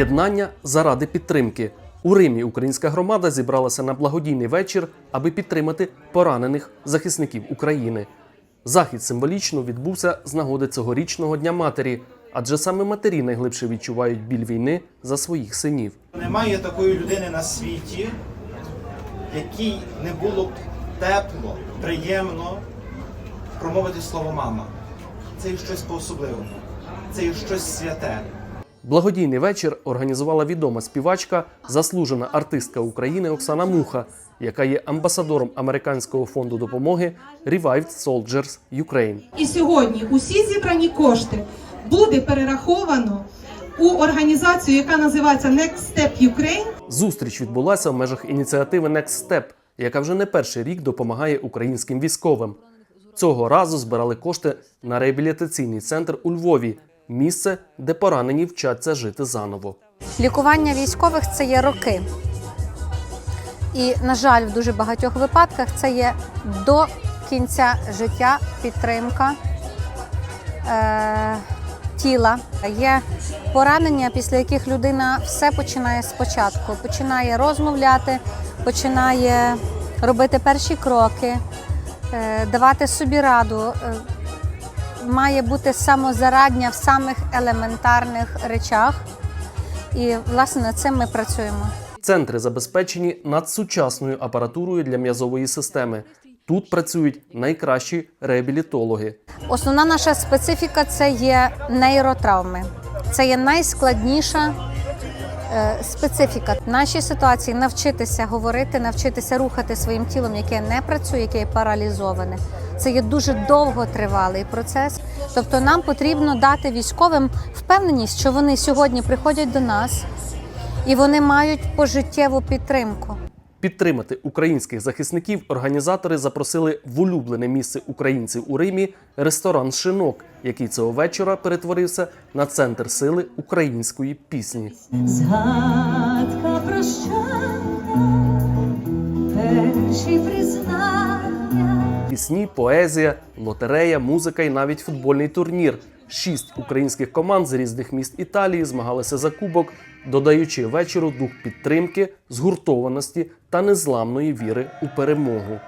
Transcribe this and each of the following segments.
Єднання заради підтримки. У Римі українська громада зібралася на благодійний вечір, аби підтримати поранених захисників України. Захід символічно відбувся з нагоди цьогорічного Дня матері, адже саме матері найглибше відчувають біль війни за своїх синів. Немає такої людини на світі, якій не було б тепло, приємно промовити слово мама. Це є щось по-особливому, це є щось святе. Благодійний вечір організувала відома співачка, заслужена артистка України Оксана Муха, яка є амбасадором американського фонду допомоги Revived Soldiers Ukraine. І сьогодні усі зібрані кошти буде перераховано у організацію, яка називається Next Step Ukraine. Зустріч відбулася в межах ініціативи Next Step, яка вже не перший рік допомагає українським військовим. Цього разу збирали кошти на реабілітаційний центр у Львові, місце, де поранені вчаться жити заново. Лікування військових це є роки. І, на жаль, в дуже багатьох випадках це є до кінця життя підтримка е, тіла. Є поранення, після яких людина все починає спочатку. Починає розмовляти, починає робити перші кроки, е, давати собі раду. Має бути самозарадня в самих елементарних речах. І власне над цим ми працюємо. Центри забезпечені надсучасною апаратурою для м'язової системи. Тут працюють найкращі реабілітологи. Основна наша специфіка це є нейротравми. Це є найскладніша е, специфіка. В нашій ситуації навчитися говорити, навчитися рухати своїм тілом, яке не працює, яке є паралізоване. Це є дуже довготривалий процес. Тобто нам потрібно дати військовим впевненість, що вони сьогодні приходять до нас і вони мають пожиттєву підтримку. Підтримати українських захисників організатори запросили в улюблене місце українців у Римі ресторан Шинок, який цього вечора перетворився на центр сили української пісні. Згадка прощання, перші признання. Пісні, поезія, лотерея, музика і навіть футбольний турнір. Шість українських команд з різних міст Італії змагалися за кубок, додаючи вечору дух підтримки, згуртованості та незламної віри у перемогу.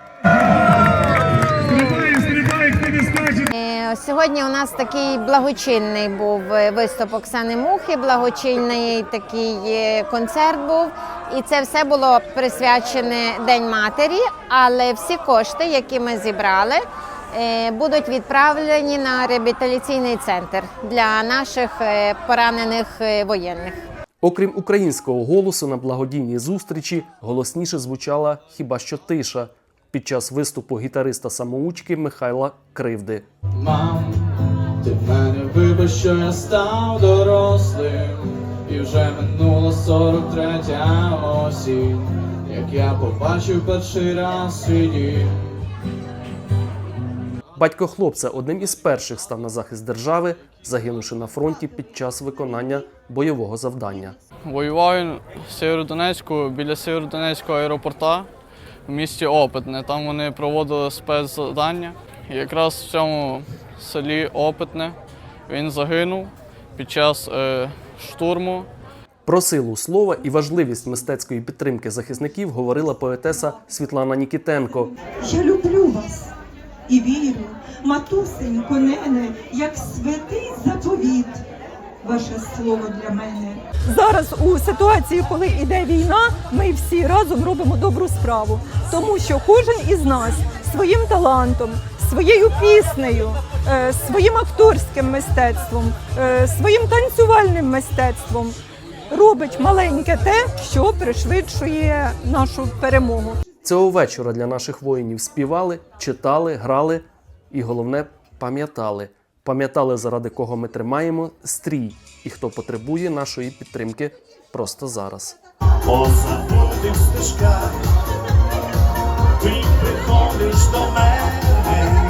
Е, Сьогодні у нас такий благочинний був е, виступ Оксани Мухи, благочинний такий е, концерт був. І це все було присвячене День матері, але всі кошти, які ми зібрали, е, будуть відправлені на реабілітаційний центр для наших е, поранених е, воєнних. Окрім українського голосу на благодійній зустрічі, голосніше звучала хіба що тиша під час виступу гітариста самоучки Михайла Кривди. Мам, ти в мене вибач, що я став дорослим, і вже минула 43 осінь, як я побачив перший раз свій дім. Батько хлопця одним із перших став на захист держави, загинувши на фронті під час виконання бойового завдання. Воюваю в Сєвєродонецьку біля Сєвєродонецького аеропорта в місті Опитне. Там вони проводили спецзавдання. І якраз в цьому селі Опитне він загинув під час е, штурму. Про силу слова і важливість мистецької підтримки захисників говорила поетеса Світлана Нікітенко. Я люблю вас і вірю, матусенько, нене, як святий заповіт. Ваше слово для мене. Зараз у ситуації, коли йде війна, ми всі разом робимо добру справу, тому що кожен із нас своїм талантом, своєю піснею, е, своїм акторським мистецтвом, е, своїм танцювальним мистецтвом робить маленьке те, що пришвидшує нашу перемогу. Цього вечора для наших воїнів співали, читали, грали і головне пам'ятали. Пам'ятали, заради кого ми тримаємо стрій і хто потребує нашої підтримки просто зараз. по забутих стежках, ти приходиш до мене,